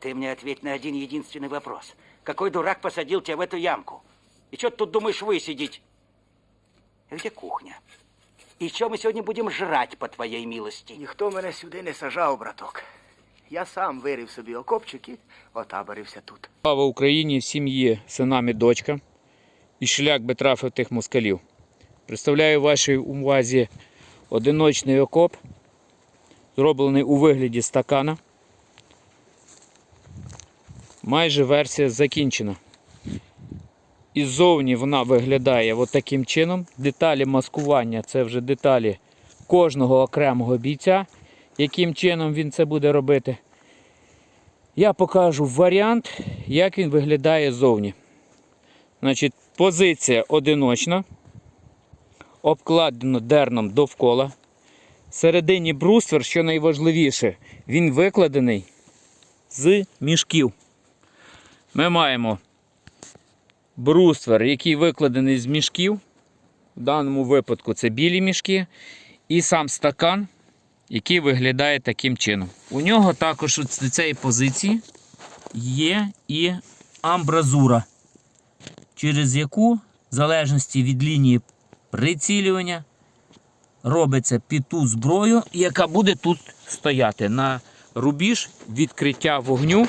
Ты мне ответь на один единственный вопрос. Какой дурак посадил тебя в эту ямку? И что ты тут думаешь высидеть? Где кухня? И что мы сегодня будем жрать, по твоей милости? Ніхто мене сюди не сажав, браток. Я сам вирив собі окопчик і отаборився тут. Слава Україні, в сім'ї синам і дочка. І шлях би трафив тих москалів. Представляю вашій увазі одиночний окоп, зроблений у вигляді стакана. Майже версія закінчена. І ззовні вона виглядає от таким чином. Деталі маскування це вже деталі кожного окремого бійця, яким чином він це буде робити. Я покажу варіант, як він виглядає ззовні. Значить, позиція одиночна, обкладено дерном довкола. Всередині бруствер, що найважливіше, він викладений з мішків. Ми маємо бруствер, який викладений з мішків. В даному випадку це білі мішки. І сам стакан, який виглядає таким чином. У нього також з цієї позиції є і амбразура, через яку, в залежності від лінії прицілювання, робиться під ту зброю, яка буде тут стояти на рубіж відкриття вогню,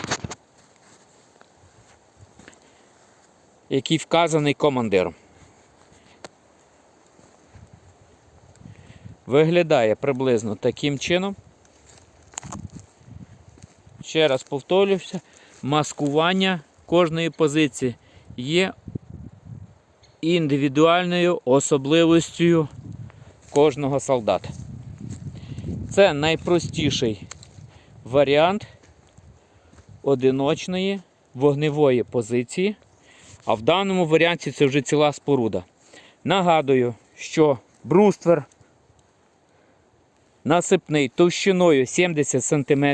який вказаний командиром. Виглядає приблизно таким чином. Ще раз повторюся, маскування кожної позиції є індивідуальною особливостю кожного солдата. Це найпростіший варіант одиночної вогневої позиції, а в даному варіанті це вже ціла споруда. Нагадую, що бруствер насипний товщиною 70 см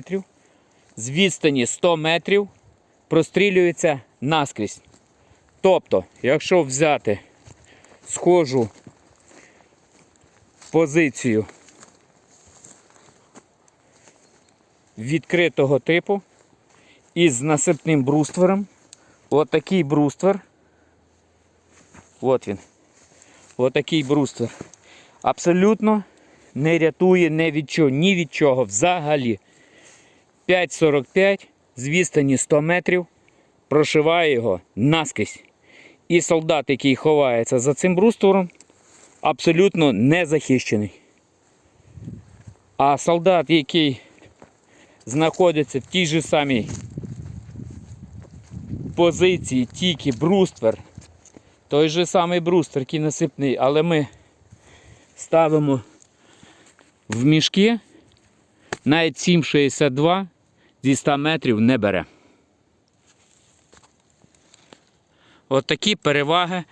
з відстані 100 метрів прострілюється наскрізь. Тобто, якщо взяти схожу позицію відкритого типу із насипним бруствером, отакий бруствер, от він, отакий бруствер, абсолютно не рятує ні від чого, ні від чого взагалі. 5,45 з відстані 100 метрів прошиває його наскрізь. І солдат, який ховається за цим бруствором, абсолютно не захищений. А солдат, який знаходиться в тій же самій позиції, тільки бруствер, той же самий бруствер, який насипний, але ми ставимо в мішки, навіть 7,62 зі 100 метрів не бере. От такі переваги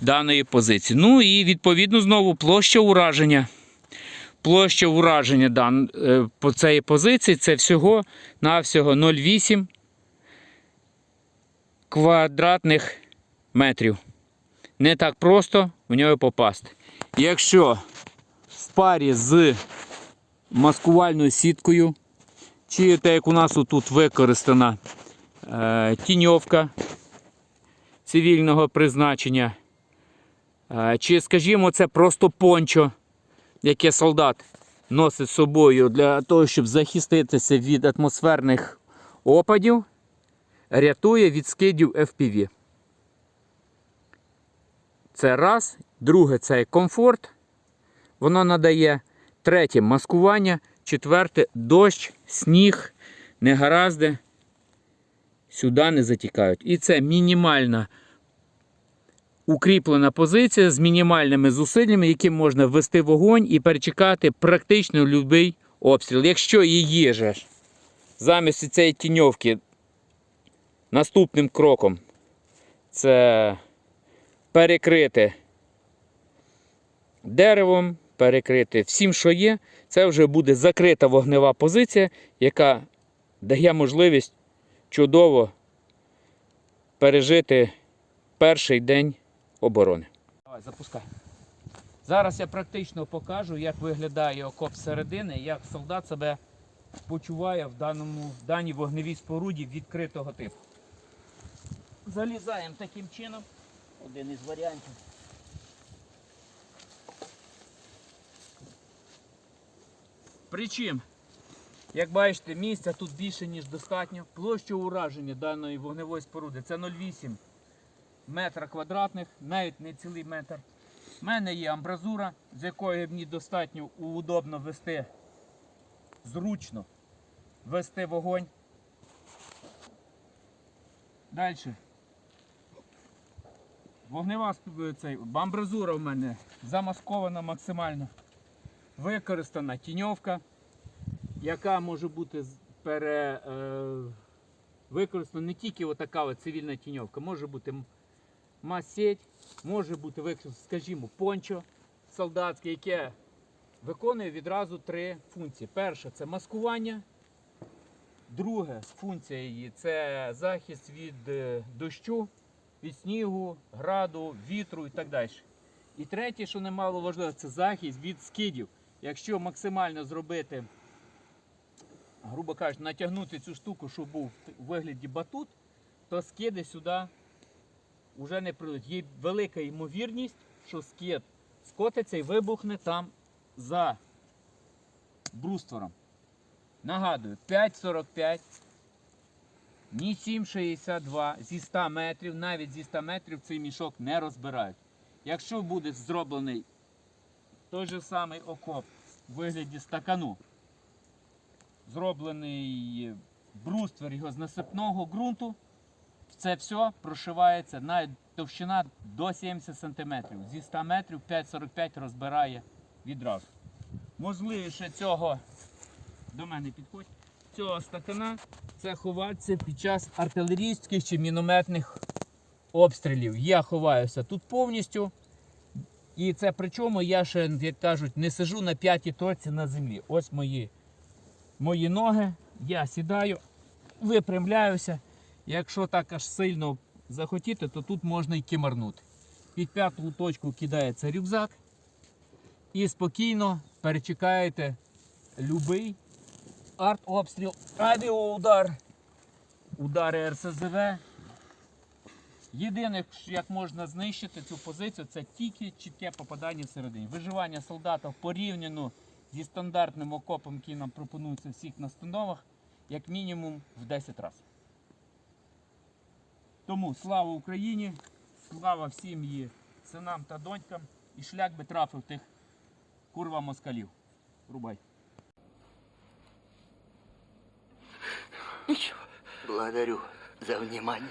даної позиції. Ну і відповідно знову площа ураження. Площа ураження дан, е, по цієї позиції це всього навсього 0,8 квадратних метрів. Не так просто в нього попасти. Якщо в парі з маскувальною сіткою, чи те, як у нас тут використана е, тіньовка цивільного призначення, е, чи, скажімо, це просто пончо, яке солдат носить з собою для того, щоб захиститися від атмосферних опадів, рятує від скидів FPV. Це раз. Друге це комфорт. Воно надає. Третє маскування. Четверте дощ, сніг, негаразди сюди не затікають. І це мінімальна укріплена позиція з мінімальними зусиллями, яким можна ввести вогонь і перечекати практично будь-який обстріл. Якщо її ж замість цієї тіньовки наступним кроком це перекрити деревом, перекрити всім, що є, це вже буде закрита вогнева позиція, яка дає можливість чудово пережити перший день оборони. Давай, запускай. Зараз я практично покажу, як виглядає окоп зсередини, як солдат себе почуває в, даному, в даній вогневій споруді відкритого типу. Залізаємо таким чином. Один із варіантів. Причим, як бачите, місця тут більше, ніж достатньо. Площа ураження даної вогневої споруди це 0,8 метра квадратних, навіть не цілий метр. У мене є амбразура, з якої мені достатньо удобно вести, зручно вести вогонь. Далі. Вогнева цей, амбразура в мене замаскована максимально. Використана тіньовка, яка може бути пере, е, використана не тільки отака от цивільна тіньовка, може бути масеть, може бути використано, скажімо, пончо солдатське, яке виконує відразу три функції. Перша це маскування. Друге функція її це захист від е, дощу, від снігу, граду, вітру і так далі. І третє, що немало важливо, це захист від скидів. Якщо максимально зробити, грубо кажучи, натягнути цю штуку, щоб був у вигляді батут, то скиди сюди вже не прийдуть. Є велика ймовірність, що скид скотиться і вибухне там за бруствором. Нагадую, 5,45, ні 7,62 зі 100 метрів, навіть зі 100 метрів цей мішок не розбирають. Якщо буде зроблений той же самий окоп у вигляді стакану, зроблений бруствер його з насипного ґрунту, це все прошивається навіть товщина до 70 см. Зі 100 метрів 5,45 розбирає відразу. Можливіше цього до мене підходь. Цього стакана це ховатися під час артилерійських чи мінометних обстрілів. Я ховаюся тут повністю. І це причому я ще, як кажуть, не сижу на п'ятій точці на землі. Ось мої, мої ноги. Я сідаю, випрямляюся. Якщо так аж сильно захотіти, то тут можна й кимарнути. Під п'яту точку кидається рюкзак і спокійно перечекаєте любий артобстріл, авіаудар, удари РСЗВ. Єдине, як можна знищити цю позицію, це тільки чітке попадання всередині. Виживання солдата порівняно зі стандартним окопом, який нам пропонується в всіх настановах, як мінімум в 10 разів. Тому слава Україні, слава всім її синам та донькам, і шлях би трафив тих курва москалів. Рубай. Благодарю за внимание.